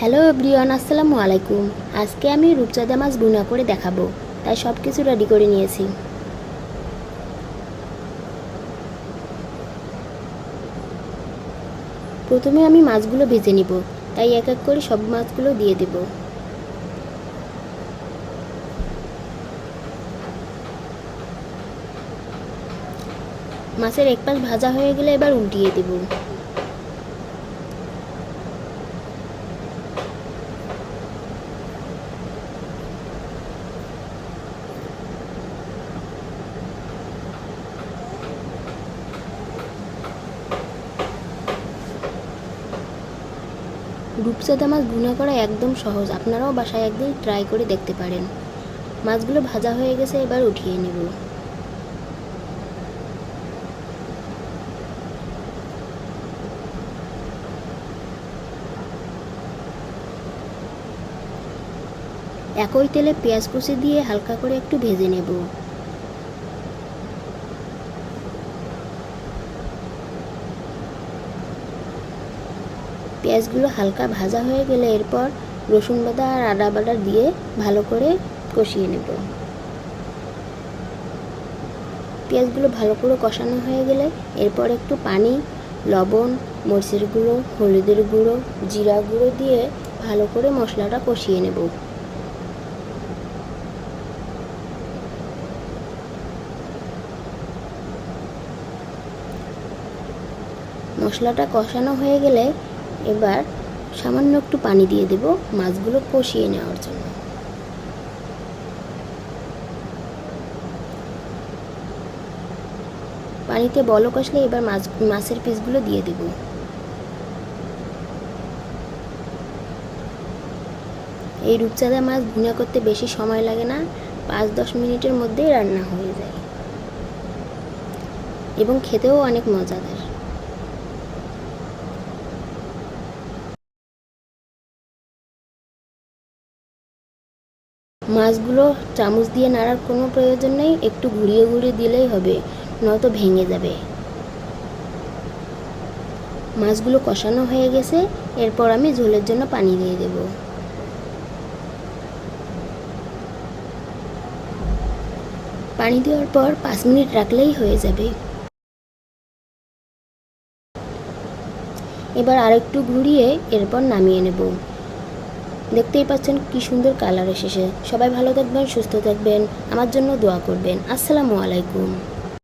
Hello everyone, আসসালামু আলাইকুম। আজকে আমি রূপচাঁদা মাছ গুনা করে দেখাবো। তাই সব কিছু রেডি করে নিয়েছি। প্রথমে আমি মাছগুলো ভেজে নিব। তাই এক এক করে সব মাছগুলো দিয়ে দেব। মাছের এক পাশ ভাজা হয়ে গেলে এবার উল্টিয়ে দেব। রূপচাঁদা মাছ ভুনা করা একদম সহজ। আপনারাও বাসায় একদিন ট্রাই করে দেখতে পারেন। মাছগুলো ভাজা হয়ে গেছে, এবার উঠিয়ে নেব। একই তেলে পেঁয়াজ কুচি দিয়ে হালকা করে একটু ভেজে নেব। পেঁয়াজগুলো হালকা ভাজা হয়ে গেলে এরপর রসুন বাদা আর আদা বাটা দিয়ে ভালো করে কষিয়ে নেব। পেঁয়াজগুলো ভালো করে কষানো হয়ে গেলে এরপর একটু পানি, লবণ, মরিচের গুঁড়ো, হলুদের গুঁড়ো, জিরা গুঁড়ো দিয়ে ভালো করে মশলাটা কষিয়ে নেব। মশলাটা কষানো হয়ে গেলে এবার সামান্য একটু পানি দিয়ে দেব মাছগুলো কষিয়ে নেওয়ার জন্য। পানিতে বলক আসলে এবার মাছ, মাছের পিসগুলো দিয়ে দেব। এই রূপচাঁদা মাছ ভুনা করতে বেশি সময় লাগে না, পাঁচ দশ মিনিটের মধ্যেই রান্না হয়ে যায়। এবং খেতেও অনেক মজাদার। মাছগুলো চামচ দিয়ে নাড়ার কোনো প্রয়োজন নেই, একটু ঘুরিয়ে ঘুরিয়ে দিলেই হবে, নয়তো ভেঙে যাবে। মাছগুলো কষানো হয়ে গেছে, এরপর আমি ঝোলের জন্য পানি দিয়ে দেব। পানি দেওয়ার পর পাঁচ মিনিট রাখলেই হয়ে যাবে। এবার আরেকটু ঘুরিয়ে এরপর নামিয়ে নেব। দেখতেই পাচ্ছেন কি সুন্দর কালার এসেছে। সবাই ভালো থাকবেন, সুস্থ থাকবেন, আমার জন্য দোয়া করবেন। আসসালামু আলাইকুম।